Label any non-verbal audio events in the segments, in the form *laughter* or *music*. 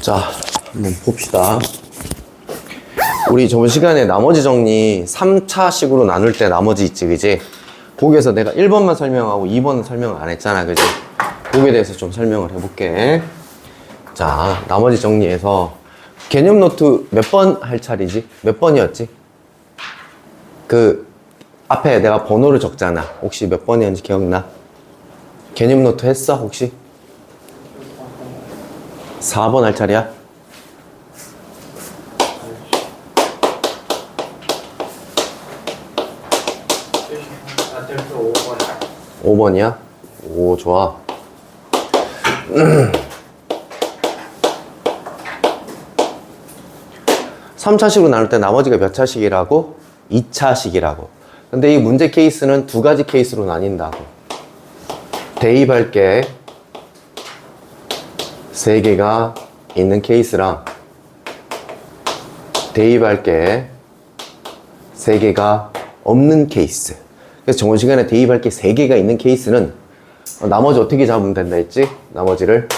자, 한번 봅시다. 우리 저번 시간에 나머지 정리 3차식으로 나눌 때 나머지 있지, 그지? 거기에서 내가 1번만 설명하고 2번은 설명을 안 했잖아, 그지? 거기에 대해서 좀 설명을 해볼게. 자, 나머지 정리해서 개념 노트 몇 번 할 차례지? 몇 번이었지? 그 앞에 내가 번호를 적잖아. 혹시 몇 번이었는지 기억나? 개념 노트 했어, 혹시? 4번 할 차례야? 아, 델프 5번. 5번이야? 오, 좋아. *clears throat* 삼차식으로 나눌 때 나머지가 몇 차식이라고? 2차식이라고. 근데 이 문제 케이스는 두 가지 케이스로 나뉜다고. 대입할 게 세 개가 있는 케이스랑 대입할 게 세 개가 없는 케이스. 그래서 정원 시간에 대입할 게 세 개가 있는 케이스는 어, 나머지 어떻게 잡으면 된다 했지? 나머지를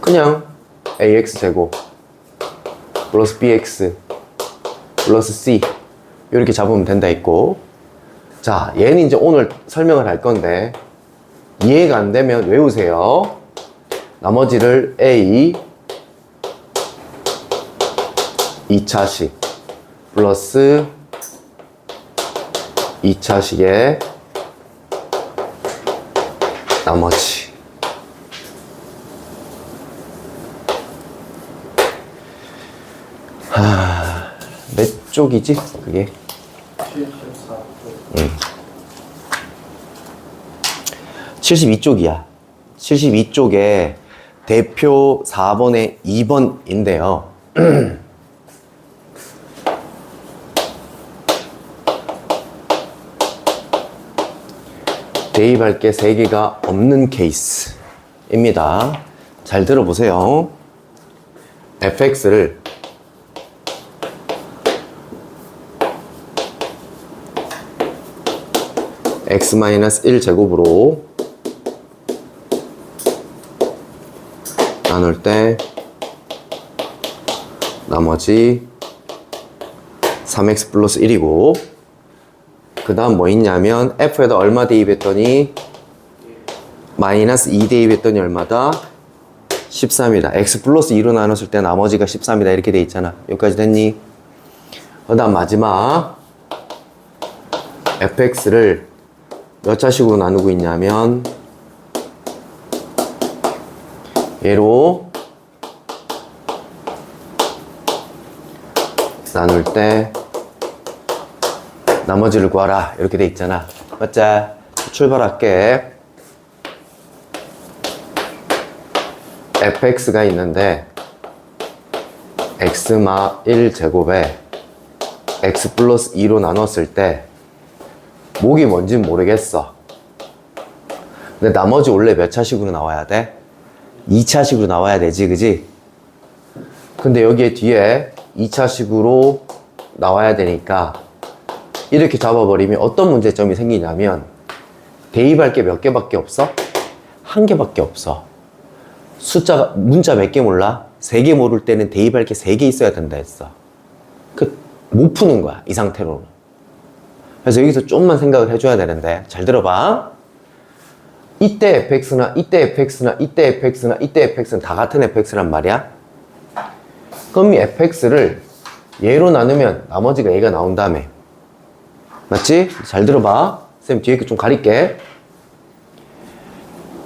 그냥 ax 제곱 플러스 bx 플러스 c 이렇게 잡으면 된다 했고 자 얘는 이제 오늘 설명을 할 건데 이해가 안 되면 외우세요 나머지를 a 2차식 플러스 2차식의 나머지 하... 몇 쪽이지? 그게 74쪽. 72쪽이야 72쪽에 대표 4번에 2번인데요 *clears throat* 대입할 게 3개가 없는 케이스입니다. 잘 들어보세요. fx를 x-1 제곱으로 나눌 때 나머지 3x 플러스 1이고 그 다음 뭐 있냐면 f에다 얼마 대입했더니 마이너스 2 대입했더니 얼마다? 13이다. x 플러스 2로 나눴을 때 나머지가 13이다. 이렇게 돼 있잖아. 여기까지 됐니? 그 다음 마지막 fx를 몇 차식으로 나누고 있냐면 얘로 나눌 때 나머지를 구하라 이렇게 돼 있잖아 맞지? 출발할게 fx가 있는데 x마 1제곱에 x 플러스 2로 나눴을 때 목이 뭔진 모르겠어 근데 나머지 원래 몇 차식으로 나와야 돼? 2차식으로 나와야 되지 그지? 근데 여기에 뒤에 2차식으로 나와야 되니까 이렇게 잡아버리면 어떤 문제점이 생기냐면 대입할 게 몇 개밖에 없어? 한 개밖에 없어. 숫자가 문자 몇 개 몰라? 세 개 모를 때는 대입할 게 세 개 있어야 된다 했어. 그 못 푸는 거야 이 상태로는. 그래서 여기서 좀만 생각을 해줘야 되는데 잘 들어봐. 이때 fx나 이때 fx나 이때 fx나 이때 fx는 다 같은 fx란 말이야. 그럼 이 fx를 얘로 나누면 나머지가 얘가 나온 다음에 맞지? 잘 들어봐. 쌤 뒤에 좀 가릴게.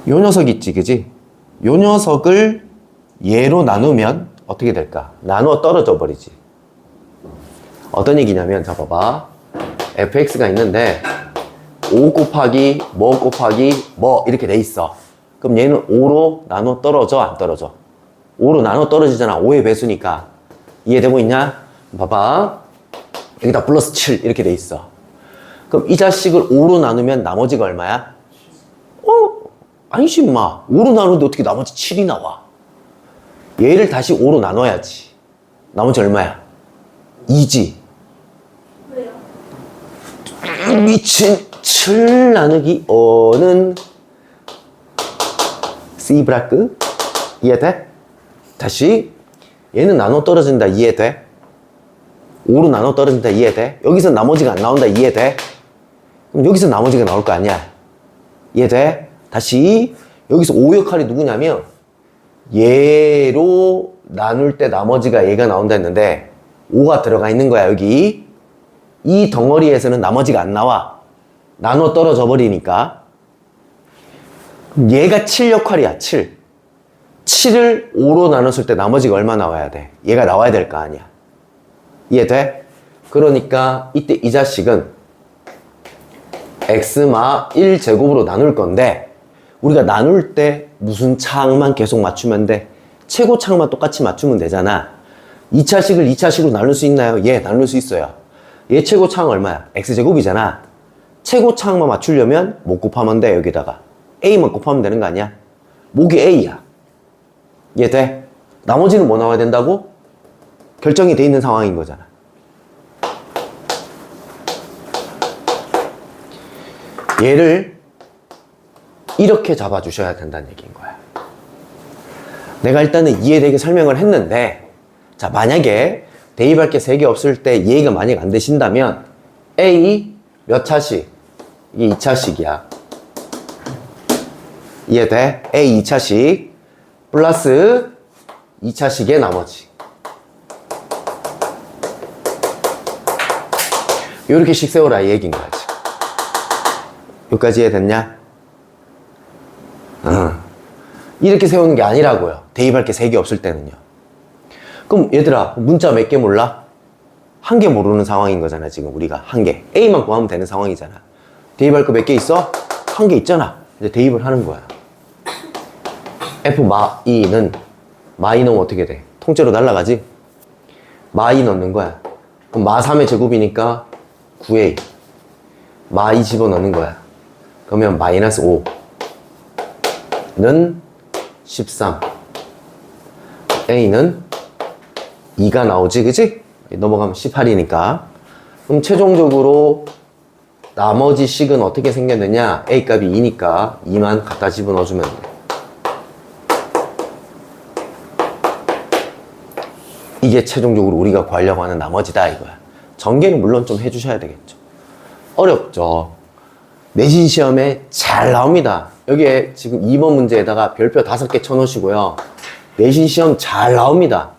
요 녀석 있지, 그지? 요 녀석을 얘로 나누면 어떻게 될까? 나누어 떨어져 버리지. 어떤 얘기냐면, 자, 봐봐. fx가 있는데, 5 곱하기, 뭐 곱하기, 뭐, 이렇게 돼 있어. 그럼 얘는 5로 나누어 떨어져, 안 떨어져? 5로 나누어 떨어지잖아. 5의 배수니까. 이해되고 있냐? 봐봐. 여기다 플러스 7 이렇게 돼 있어. 그럼 이 자식을 5로 나누면 나머지가 얼마야? 어? 아니지 마. 5로 나누는데 어떻게 나머지 7이 나와? 얘를 다시 5로 나눠야지. 나머지 얼마야? 2지. 왜요? 미친 7 나누기 5는 씨브라크 이해돼? 다시 얘는 나눠 떨어진다 이해돼? 5로 나눠 떨어진다 이해돼? 여기서 나머지가 안 나온다 이해돼? 그럼 여기서 나머지가 나올 거 아니야 이해돼? 다시 여기서 5 역할이 누구냐면 얘로 나눌 때 나머지가 얘가 나온다 했는데 5가 들어가 있는 거야 여기 이 덩어리에서는 나머지가 안 나와 나눠 떨어져 버리니까 얘가 7 역할이야 7 7을 5로 나눴을 때 나머지가 얼마 나와야 돼? 얘가 나와야 될 거 아니야 이해돼? 그러니까 이때 이 자식은 x마 1제곱으로 나눌 건데 우리가 나눌 때 무슨 창만 계속 맞추면 돼? 최고 창만 똑같이 맞추면 되잖아 2차식을 2차식으로 나눌 수 있나요? 예, 나눌 수 있어요 얘 최고 창 얼마야? x제곱이잖아 최고 창만 맞추려면 못 곱하면 돼 여기다가 a만 곱하면 되는 거 아니야? 목이 a야 이해 돼? 나머지는 뭐 나와야 된다고? 결정이 돼 있는 상황인 거잖아 얘를 이렇게 잡아주셔야 된다는 얘기인 거야. 내가 일단은 이해되게 설명을 했는데, 자, 만약에 대입할 게세개 없을 때 이해가 만약 안 되신다면, A 몇 차식? 이게 2차식이야. 이해돼? A 2차식, 플러스 2차식의 나머지. 요렇게씩 세워라 이 얘기인 거야, 지금. 여기까지 이해됐냐? 어. 이렇게 세우는 게 아니라고요. 대입할 게세개 없을 때는요. 그럼 얘들아, 문자 몇 개 몰라? 한 개 모르는 상황인 거잖아, 지금 우리가. 한 개. A만 구하면 되는 상황이잖아. 대입할 거 몇 개 있어? 한 개 있잖아. 이제 대입을 하는 거야. F 마 2는, 마이 넣으면 어떻게 돼? 통째로 날라가지? 마이 넣는 거야. 그럼 마 3의 제곱이니까 9A. 마2 집어넣는 거야. 그러면 마이너스 5는 13 A는 2가 나오지 그지? 넘어가면 18이니까 그럼 최종적으로 나머지 식은 어떻게 생겼느냐 A 값이 2니까 2만 갖다 집어넣어주면 돼 이게 최종적으로 우리가 구하려고 하는 나머지다 이거야 전개는 물론 좀 해주셔야 되겠죠 어렵죠 내신 시험에 잘 나옵니다. 여기에 지금 2번 문제에다가 별표 5개 쳐놓으시고요. 내신 시험 잘 나옵니다.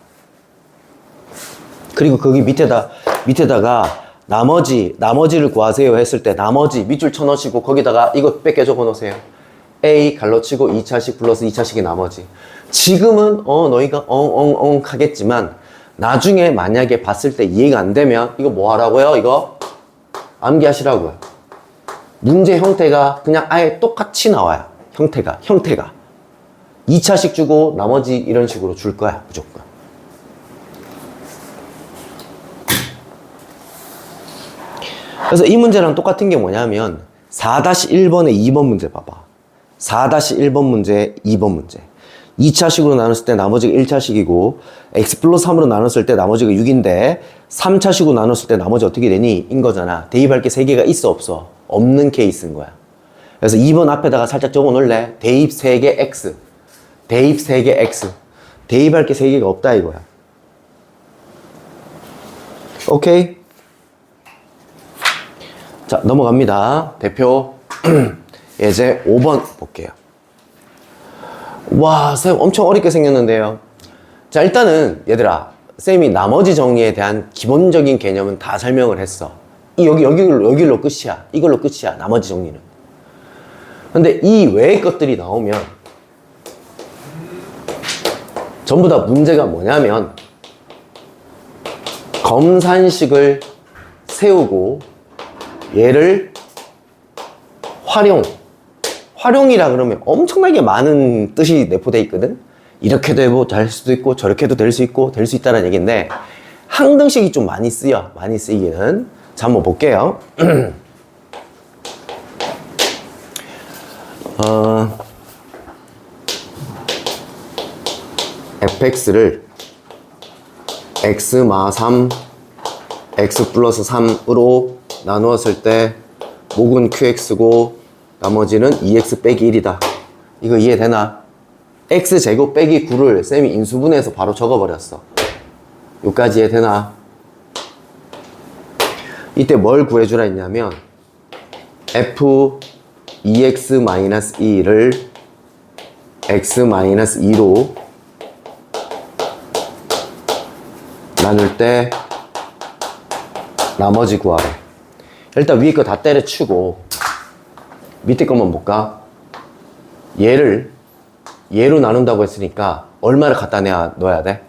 그리고 거기 밑에다, 밑에다가 나머지, 나머지를 구하세요 했을 때 나머지 밑줄 쳐놓으시고 거기다가 이거 뺏겨 적어 놓으세요. A 갈로치고 2차식 플러스 2차식의 나머지. 지금은 어, 너희가 엉엉엉 하겠지만 나중에 만약에 봤을 때 이해가 안 되면 이거 뭐 하라고요? 이거 암기하시라고요. 문제 형태가 그냥 아예 똑같이 나와요. 형태가, 형태가. 2차식 주고 나머지 이런 식으로 줄 거야, 무조건. 그래서 이 문제랑 똑같은 게 뭐냐면 4-1번의 2번 문제 봐봐. 4-1번 문제, 2번 문제. 2차식으로 나눴을 때 나머지가 1차식이고 x 플러스 3으로 나눴을 때 나머지가 6인데 3차식으로 나눴을 때 나머지 어떻게 되니? 인 거잖아. 대입할 게 3개가 있어 없어? 없는 케이스인 거야. 그래서 2번 앞에다가 살짝 적어 놓을래? 대입 3개 x. 대입 3개 x. 대입할 게 3개가 없다 이거야. 오케이? 자, 넘어갑니다. 대표 *clears throat* 예제 5번 볼게요. 와, 쌤 엄청 어렵게 생겼는데요. 자, 일단은 얘들아, 쌤이 나머지 정리에 대한 기본적인 개념은 다 설명을 했어. 이 여기 여기로 여기로 끝이야. 이걸로 끝이야. 나머지 정리는. 근데 이 외의 것들이 나오면 전부 다 문제가 뭐냐면 검산식을 세우고 얘를 활용 활용이라 그러면 엄청나게 많은 뜻이 내포되어 있거든? 이렇게도 해보 될 수도 있고 저렇게도 될 수 있고 될 수 있다는 얘기인데 항등식이 좀 많이 쓰여 많이 쓰이기는. 자 한번 볼게요. *clears throat* 어, fx를 x 마 3 x 플러스 3으로 나누었을 때 목은 qx고 나머지는 2x 빼기 1이다 이거 이해되나? x제곱 빼기 9를 쌤이 인수분해해서 바로 적어버렸어. 여기까지 이해되나? 이때 뭘 구해주라 했냐면 f 2x-2를 x-2로 나눌 때 나머지 구하래. 일단 위에 거 다 때려치고 밑에 것만 볼까? 얘를 얘로 나눈다고 했으니까 얼마를 갖다 내야 넣어야 돼?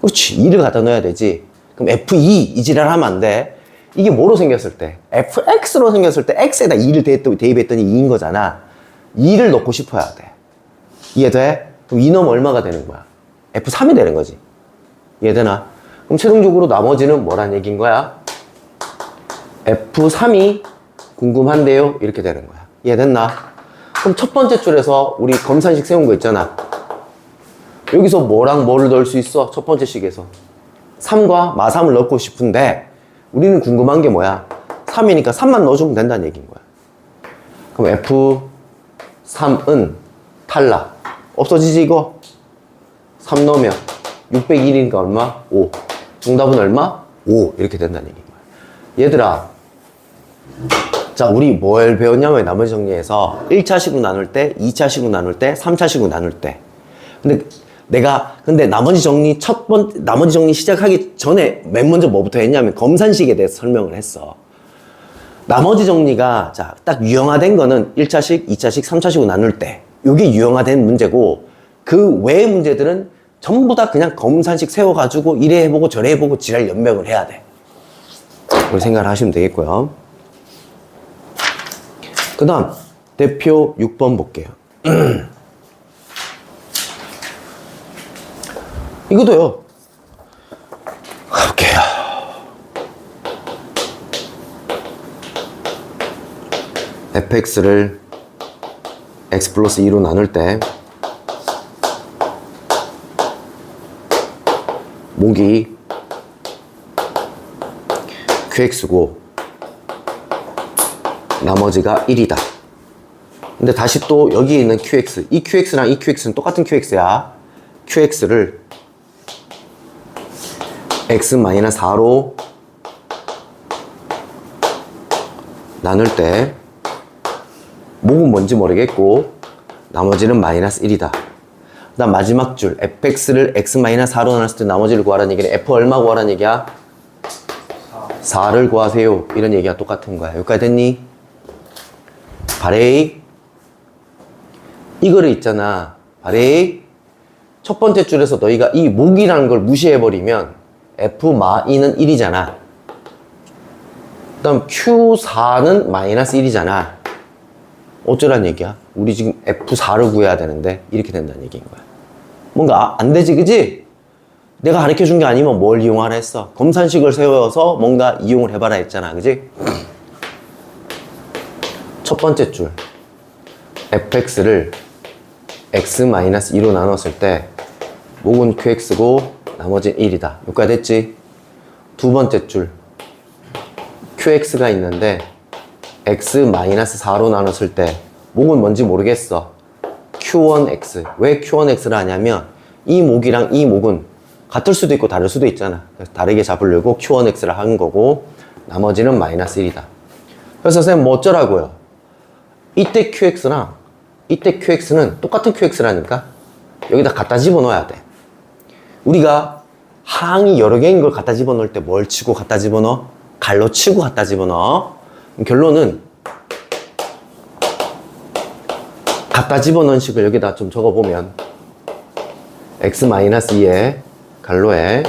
그렇지 2를 갖다 넣어야 되지 그럼 F2 이 지랄 하면 안 돼 이게 뭐로 생겼을 때 FX로 생겼을 때 X에다 2를 대입- 대입했더니 2인 거잖아 2를 넣고 싶어야 돼 이해돼? 그럼 2 넣으면 얼마가 되는 거야? F3이 되는 거지 이해되나? 그럼 최종적으로 나머지는 뭐란 얘기인 거야? F3이 궁금한데요? 이렇게 되는 거야. 이해됐나? 그럼 첫 번째 줄에서 우리 검산식 세운 거 있잖아. 여기서 뭐랑 뭐를 넣을 수 있어? 첫 번째 식에서. 3과 마3을 넣고 싶은데 우리는 궁금한 게 뭐야? 3이니까 3만 넣어주면 된다는 얘기인 거야. 그럼 F3은 탈락. 없어지지 이거? 3 넣으면 601이니까 얼마? 5. 정답은 얼마? 5. 이렇게 된다는 얘기인 거야. 얘들아, 자, 우리 뭘 배웠냐면 나머지 정리해서 1차식으로 나눌 때, 2차식으로 나눌 때, 3차식으로 나눌 때. 근데 내가 근데 나머지 정리 첫 번, 나머지 정리 시작하기 전에 맨 먼저 뭐부터 했냐면 검산식에 대해서 설명을 했어. 나머지 정리가 자, 딱 유형화된 거는 1차식, 2차식, 3차식으로 나눌 때. 이게 유형화된 문제고 그 외의 문제들은 전부 다 그냥 검산식 세워 가지고 이래 해 보고 저래 해 보고 지랄 연명을 해야 돼. 그렇게 생각을 하시면 되겠고요. 그 다음, 대표 6번 볼게요. *clears throat* 이것도요. 가볼게요. fx를 x 플러스 2로 나눌 때 목이 qx고 나머지가 1이다. 근데 다시 또 여기에 있는 QX, 이 QX랑 이 QX는 똑같은 QX야. QX를 X-4로 나눌 때 목은 뭔지 모르겠고 나머지는 마이너스 1이다. 그 다음 마지막 줄 fx를 x-4로 나눴을 때 나머지를 구하라는 얘기는 f 얼마 구하라는 얘기야? 4를 구하세요. 이런 얘기가 똑같은 거야. 여기까지 됐니? 바레이. 이거를 있잖아. 바레이. 첫 번째 줄에서 너희가 이 목이라는 걸 무시해버리면 F 마이는 1이잖아. 그 다음 Q4는 마이너스 1이잖아. 어쩌란 얘기야? 우리 지금 F4를 구해야 되는데 이렇게 된다는 얘기인 거야. 뭔가 안 되지 그지? 내가 가르쳐 준 게 아니면 뭘 이용하라 했어? 검산식을 세워서 뭔가 이용을 해봐라 했잖아 그지? 첫 번째 줄 fx를 x-2로 나눴을 때 목은 qx고 나머지는 1이다. 여기까지 됐지? 두 번째 줄 qx가 있는데 x-4로 나눴을 때 목은 뭔지 모르겠어. q1x. 왜 q1x를 하냐면 이 목이랑 이 목은 같을 수도 있고 다를 수도 있잖아. 다르게 잡으려고 q1x를 한 거고 나머지는 마이너스 1이다. 그래서 선생님 뭐 어쩌라고요? 이때 QX랑 이때 QX는 똑같은 QX라니까 여기다 갖다 집어넣어야 돼. 우리가 항이 여러 개인 걸 갖다 집어넣을 때 뭘 치고 갖다 집어넣어? 갈로 치고 갖다 집어넣어. 결론은 갖다 집어넣은 식을 여기다 좀 적어보면 x-2에 갈로에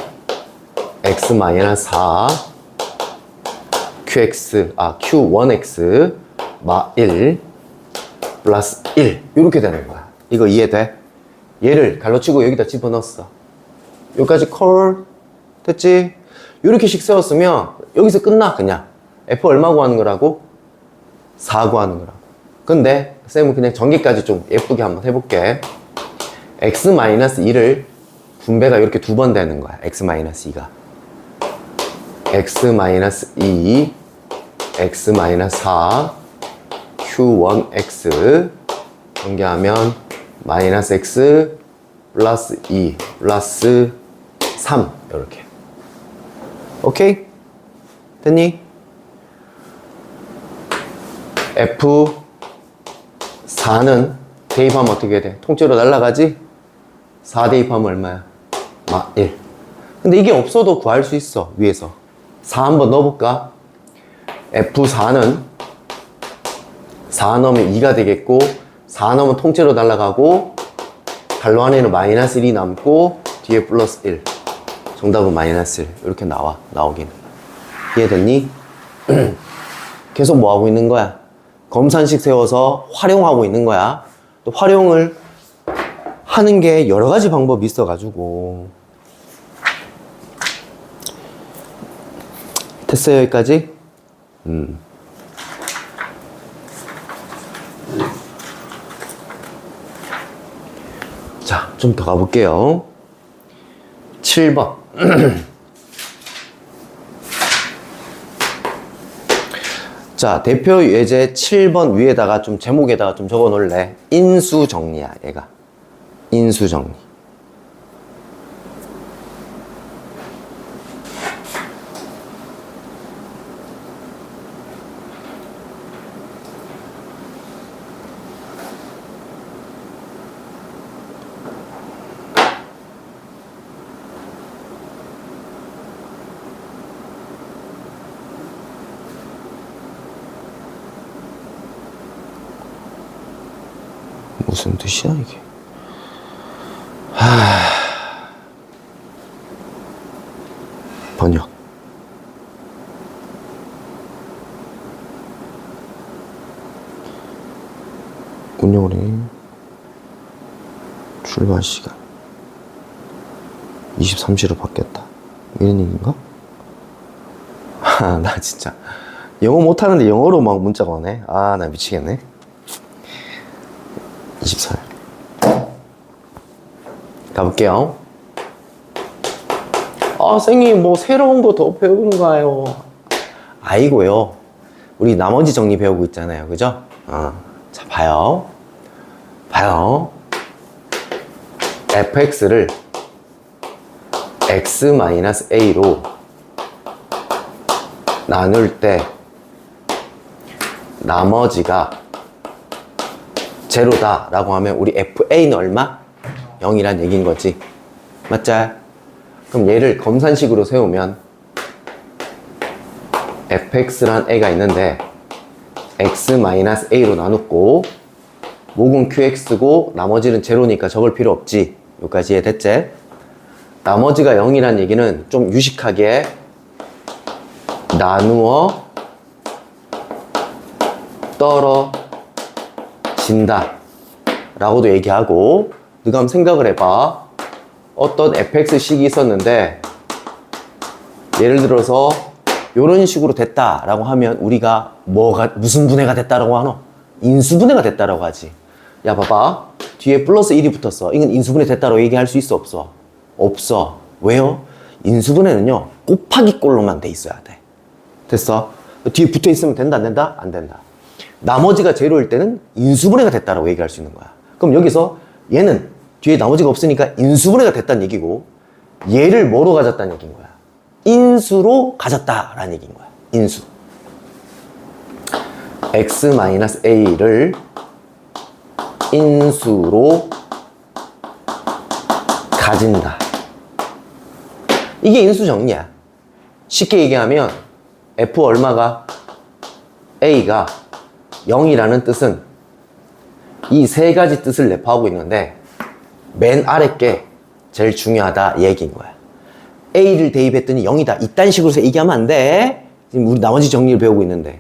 x-4 qx 아 q1x 마 1 플러스 1 이렇게 되는 거야. 이거 이해돼? 얘를 갈로치고 여기다 집어넣었어. 여기까지 콜. 됐지? 이렇게씩 세웠으면 여기서 끝나 그냥. F 얼마 구하는 거라고? 4 구하는 거라고. 근데 쌤은 그냥 전개까지 좀 예쁘게 한번 해볼게. X-2를 분배가 이렇게 두 번 되는 거야 x-2가. X-2 x-4 q1x 전개하면 마이너스 x 플러스 2 플러스 3 이렇게 오케이? 됐니? F4는 대입하면 어떻게 돼? 통째로 날라가지? 4 대입하면 얼마야? 마 1. 근데 이게 없어도 구할 수 있어, 위에서. 4 한번 넣어볼까? F4는 4 넣으면 2가 되겠고, 4 넣으면 통째로 날라가고, 갈로 안에는 마이너스 1이 남고, 뒤에 플러스 1. 정답은 마이너스 1. 이렇게 나와, 나오기는. 이해됐니? *clears throat* 계속 뭐 하고 있는 거야? 검산식 세워서 활용하고 있는 거야. 또 활용을 하는 게 여러 가지 방법이 있어가지고. 됐어요, 여기까지? 음. 자, 좀 더 가볼게요. 7번. *clears throat* 자, 대표 예제 7번 위에다가 좀 제목에다가 좀 적어 놓을래. 인수 정리야, 얘가. 인수 정리. 뜻이야, 이게? 하... 번역. 운영은행 출발 시간 23시로 바뀌었다. 이런 얘기인가? *laughs* 아, 나 진짜 영어 못하는데 영어로 막 문자가 오네. 아, 나 미치겠네. 24일. 가볼게요. 아, 선생님, 뭐, 새로운 거 더 배우는가요? 아이고요. 우리 나머지 정리 배우고 있잖아요. 그죠? 어. 자, 봐요. 봐요. fx를 x-a로 나눌 때 나머지가 제로다 라고 하면 우리 FA는 얼마? 0이란 얘기인 거지 맞자? 그럼 얘를 검산식으로 세우면 fx란 a가 있는데 x-a로 나눴고 목은 qx고 나머지는 제로니까 적을 필요 없지 여기까지 이해됐지? 나머지가 0이란 얘기는 좀 유식하게 나누어 떨어진다 라고도 얘기하고 네가 한번 생각을 해봐 어떤 fx식이 있었는데 예를 들어서 이런 식으로 됐다라고 하면 우리가 뭐가 무슨 분해가 됐다라고 하노? 인수분해가 됐다라고 하지 야 봐봐 뒤에 플러스 1이 붙었어 이건 인수분해 됐다고 얘기할 수 있어 없어? 없어 왜요? 인수분해는요 곱하기 꼴로만 돼 있어야 돼 됐어? 뒤에 붙어 있으면 된다 안 된다? 안 된다. 나머지가 제로일 때는 인수분해가 됐다라고 얘기할 수 있는 거야. 그럼 여기서 얘는 뒤에 나머지가 없으니까 인수분해가 됐다는 얘기고 얘를 뭐로 가졌다는 얘기인 거야. 인수로 가졌다라는 얘기인 거야. 인수. x-a를 인수로 가진다. 이게 인수 정리야. 쉽게 얘기하면 f 얼마가 a가 0이라는 뜻은 이 세 가지 뜻을 내포하고 있는데 맨 아래 게 제일 중요하다 이 얘기인 거야. a를 대입했더니 0이다. 이딴 식으로 얘기하면 안 돼. 지금 우리 나머지 정리를 배우고 있는데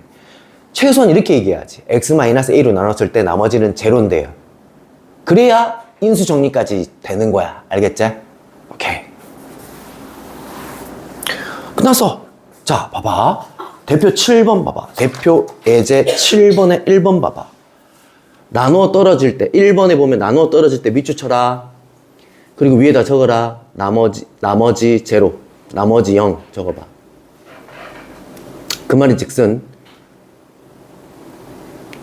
최소한 이렇게 얘기해야지. x-a로 나눴을 때 나머지는 제로인데요. 그래야 인수 정리까지 되는 거야. 알겠지? 끝났어. 자, 봐봐. 대표 7번 봐봐. 대표 예제 7번에 1번 봐봐. 나누어 떨어질 때, 1번에 보면 나누어 떨어질 때 밑줄 쳐라. 그리고 위에다 적어라. 나머지, 나머지 제로. 나머지 0 적어 봐. 그 말인 즉슨,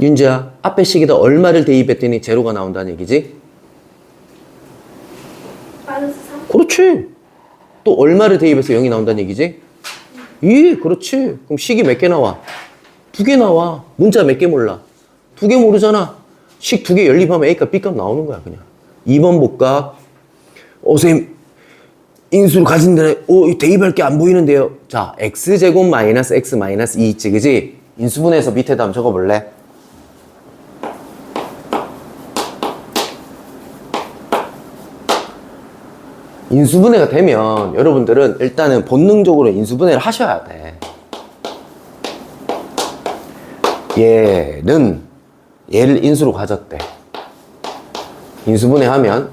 윤지야, 앞에 식에다 얼마를 대입했더니 제로가 나온다는 얘기지? 마이너스 3? 그렇지. 또 얼마를 대입해서 0이 나온다는 얘기지? 예, 그렇지. 그럼 식이 몇 개 나와? 두 개 나와. 문자 몇 개 몰라? 두 개 모르잖아. 식 두 개 연립하면 A값, B값 나오는 거야, 그냥. 2번 볼까? 어, 선생님, 인수를 가진데, 어, 이 대입할 게 안 보이는데요. 자, X제곱 마이너스 X 마이너스 2 있지, 그지? 인수분해서 밑에다 한번 적어볼래? 인수분해가 되면 여러분들은 일단은 본능적으로 인수분해를 하셔야 돼. 얘는 얘를 인수로 가졌대. 인수분해 하면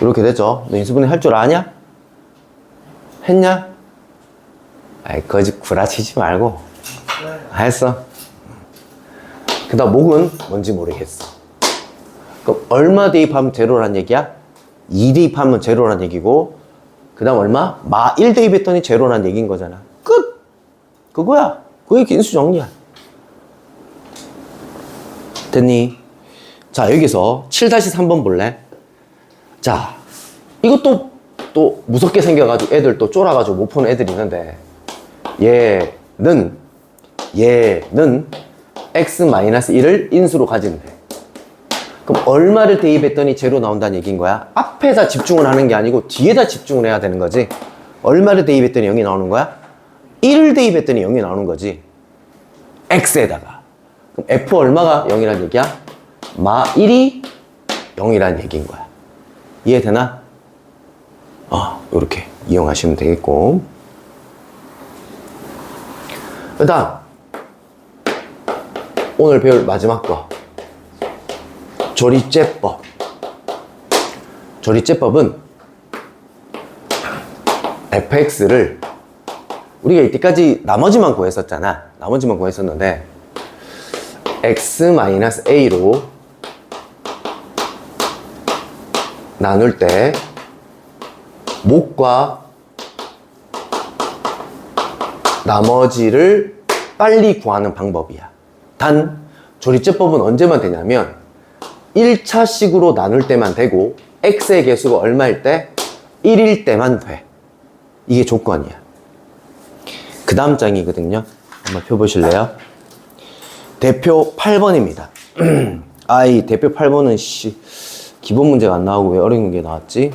이렇게 되죠. 너 인수분해 할 줄 아냐? 했냐? 아이 거짓 구라치지 말고 했어. 그다음 목은 뭔지 모르겠어. 그럼 얼마 대입하면 제로란 얘기야? 2 대입하면 제로란 얘기고 그 다음 얼마? 마 1 대입했더니 제로란 얘기인 거잖아 끝! 그거야 그게 인수 정리야 됐니? 자 여기서 7-3번 볼래? 자 이것도 또 무섭게 생겨가지고 애들 또 쫄아가지고 못 푸는 애들이 있는데 얘는 얘는 x-1을 인수로 가진대 그럼 얼마를 대입했더니 제로 나온다는 얘기인 거야? 앞에다 집중을 하는 게 아니고 뒤에다 집중을 해야 되는 거지. 얼마를 대입했더니 0이 나오는 거야? 1을 대입했더니 0이 나오는 거지. x에다가. 그럼 f 얼마가 0이란 얘기야? 마 1이 0이란 얘기인 거야. 이해되나? 어, 요렇게 이용하시면 되겠고. 그 다음. 오늘 배울 마지막 거. 조리제법. 조리제법은 fx를 우리가 이때까지 나머지만 구했었잖아. 나머지만 구했었는데 x-a로 나눌 때 목과 나머지를 빨리 구하는 방법이야. 단 조리제법은 언제만 되냐면 1차식으로 나눌 때만 되고 x의 개수가 얼마일 때? 1일 때만 돼. 이게 조건이야. 그 다음 장이거든요. 한번 펴보실래요? 대표 8번입니다. *clears throat* 아이 대표 8번은 씨 기본 문제가 안 나오고 왜 어려운 게 나왔지?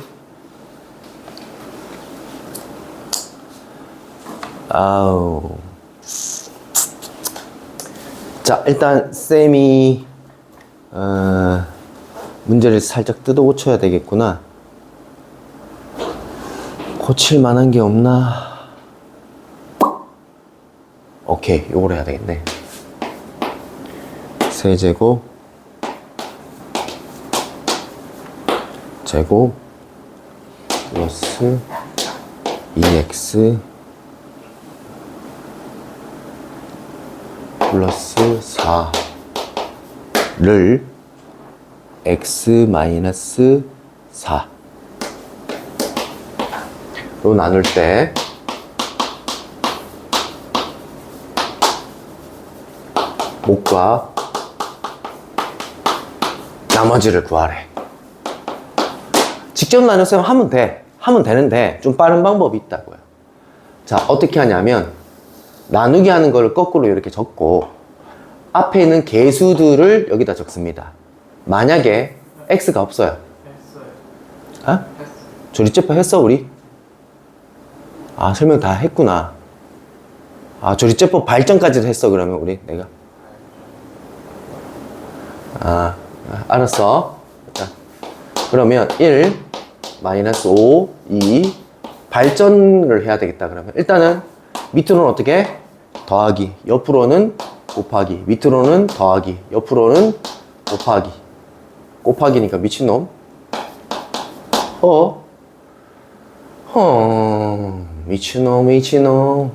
아우 자 일단 쌤이 어, 문제를 살짝 뜯어 고쳐야 되겠구나. 고칠 만한 게 없나? 오케이, 요걸 해야 되겠네. 세제곱, 제곱, 플러스 2x, 플러스 4. 를 x 마이너스 4로 나눌 때 목과 나머지를 구하래. 직접 나눠서 하면 돼. 하면 되는데 좀 빠른 방법이 있다고요. 자, 어떻게 하냐면 나누기 하는 걸 거꾸로 이렇게 적고 앞에 있는 개수들을 여기다 적습니다. 만약에 x가 없어요. 했어요. 어? 조리제법 했어 우리? 아 설명 다 했구나. 아 조리제법 발전까지도 했어 그러면 우리 내가. 아 아, 알았어. 자, 그러면 1 마이너스 5 2 발전을 해야 되겠다 그러면. 일단은 밑으로는 어떻게? 더하기. 옆으로는 곱하기. 밑으로는 더하기. 옆으로는 곱하기. 곱하기니까 미친놈. 어? 어 미친놈 미친놈.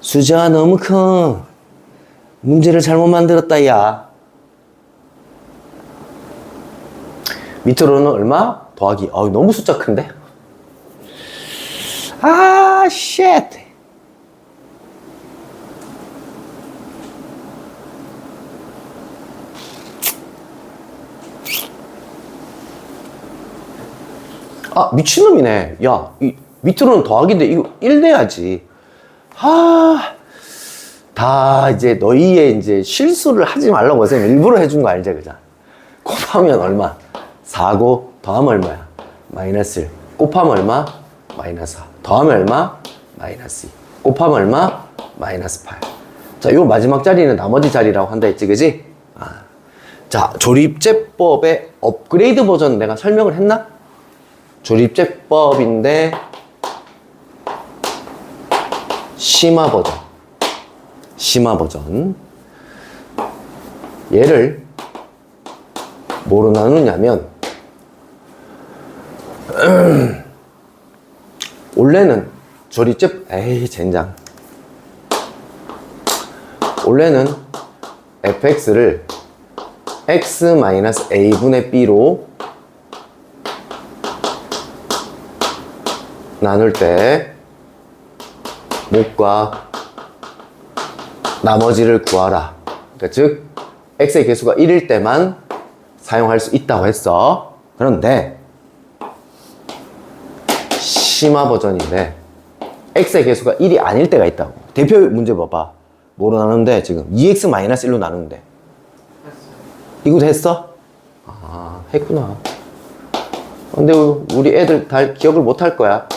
수자가 너무 커. 문제를 잘못 만들었다 야 밑으로는 얼마? 더하기 어 너무 숫자 큰데? 아 쉣. 아, 미친놈이네. 야, 이 밑으로는 더하기인데 이거 1 내야지. 아, 다 이제 너희의 이제 실수를 하지 말라고 선생님 일부러 해준 거 알지, 그죠? 곱하면 얼마? 4고 더하면 얼마야? 마이너스 1. 곱하면 얼마? 마이너스 4. 더하면 얼마? 마이너스 2. 곱하면 얼마? 마이너스 8. 자, 요 마지막 자리는 나머지 자리라고 한다 했지, 그지? 아. 자, 조립제법의 업그레이드 버전 내가 설명을 했나? 조립제법인데 심화 버전. 심화 버전. 얘를 뭐로 나누냐면 *clears throat* 원래는 조립제 에이 젠장 원래는 fx를 x-a분의 b로 나눌 때 목과 나머지를 구하라. 그러니까 즉 x의 개수가 1일 때만 사용할 수 있다고 했어. 그런데 심화 버전인데 x의 개수가 1이 아닐 때가 있다고. 대표 문제 봐봐. 뭐로 나누는데 지금 2x-1로 나누는데. 이것도 했어? 아 했구나. 근데 우리 애들 다 기억을 못 할 거야.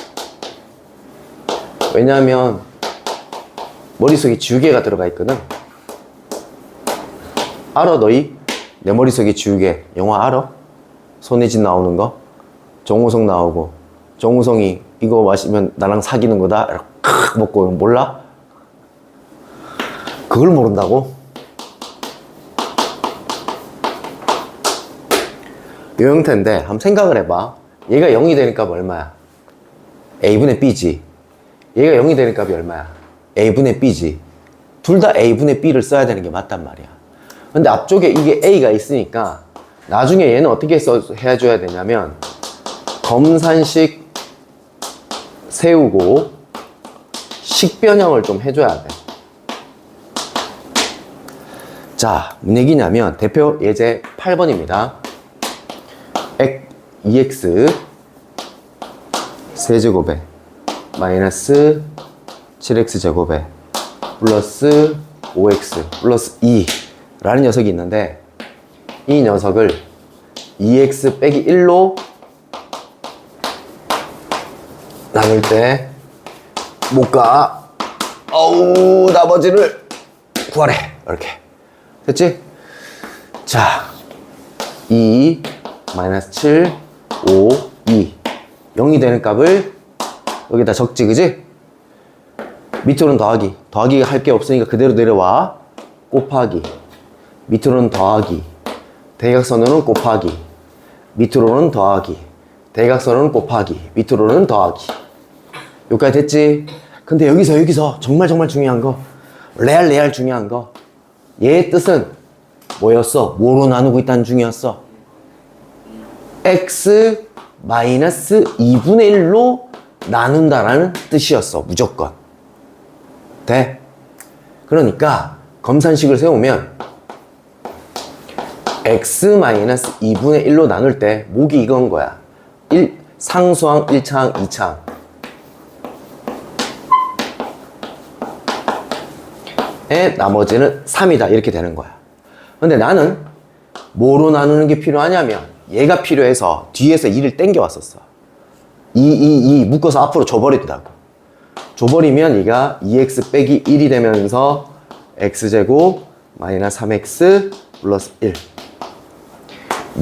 왜냐하면 머릿속에 지우개가 들어가 있거든. 알아 너희? 내 머릿속에 지우개 영화 알아? 손예진 나오는 거? 정우성 나오고 정우성이 이거 마시면 나랑 사귀는 거다 이렇게 칵 먹고 몰라? 그걸 모른다고? 요 형태인데 한번 생각을 해봐 얘가 0이 되는 값 얼마야? a분의 b지 얘가 0이 되는 값이 얼마야? a분의 b지 둘 다 a분의 b를 써야 되는 게 맞단 말이야 근데 앞쪽에 이게 a가 있으니까 나중에 얘는 어떻게 써, 해줘야 되냐면 검산식 세우고 식변형을 좀 해줘야 돼 자, 뭔 얘기냐면 대표 예제 8번입니다. 2x 세제곱에 마이너스 7x 제곱에 플러스 5x 플러스 2라는 녀석이 있는데 이 녀석을 2x 빼기 1로 나눌 때 못 가. 어우 나머지를 구하래. 이렇게. 됐지? 자 2 마이너스 7 5 2 0이 되는 값을 여기다 적지 그지? 밑으로는 더하기. 더하기 할 게 없으니까 그대로 내려와. 곱하기. 밑으로는 더하기. 대각선으로는 곱하기. 밑으로는 더하기. 대각선으로는 곱하기. 밑으로는 더하기 여기까지 됐지? 근데 여기서 여기서 정말 정말 중요한 거 레알 레알 중요한 거 얘의 뜻은 뭐였어? 뭐로 나누고 있다는 중이었어? x 마이너스 2분의 1로 나눈다라는 뜻이었어 무조건 돼? 그러니까 검산식을 세우면 x 마이너스 2분의 1로 나눌 때 목이 이건 거야 1, 상수항 1차항 2차항 의 나머지는 3이다. 이렇게 되는 거야. 근데 나는 뭐로 나누는 게 필요하냐면 얘가 필요해서 뒤에서 2를 땡겨 왔었어. 2, 2, 2 묶어서 앞으로 줘버린다고. 줘버리면 얘가 2x 빼기 1이 되면서 x제곱 마이너스 3x 플러스 1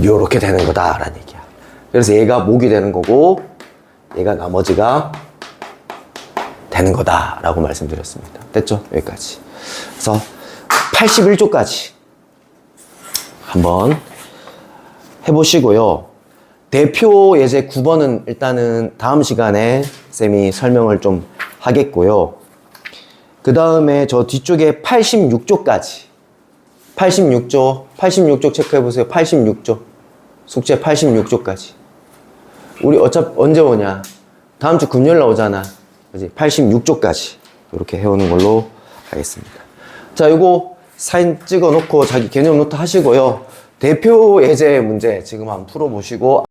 요렇게 되는 거다 라는 얘기야. 그래서 얘가 목이 되는 거고 얘가 나머지가 되는 거다 라고 말씀드렸습니다. 됐죠? 여기까지 그래서 81조까지 한번 해보시고요. 대표 예제 9번은 일단은 다음 시간에 쌤이 설명을 좀 하겠고요. 그 다음에 저 뒤쪽에 86조까지. 86조 86조 체크해 보세요. 86조. 숙제 86조까지. 우리 어차피 언제 오냐? 다음 주 금요일 날 오잖아. 그지? 86조까지 이렇게 해오는 걸로 하겠습니다. 자 요거 사진 찍어 놓고 자기 개념 노트 하시고요. 대표 예제 문제 지금 한번 풀어 보시고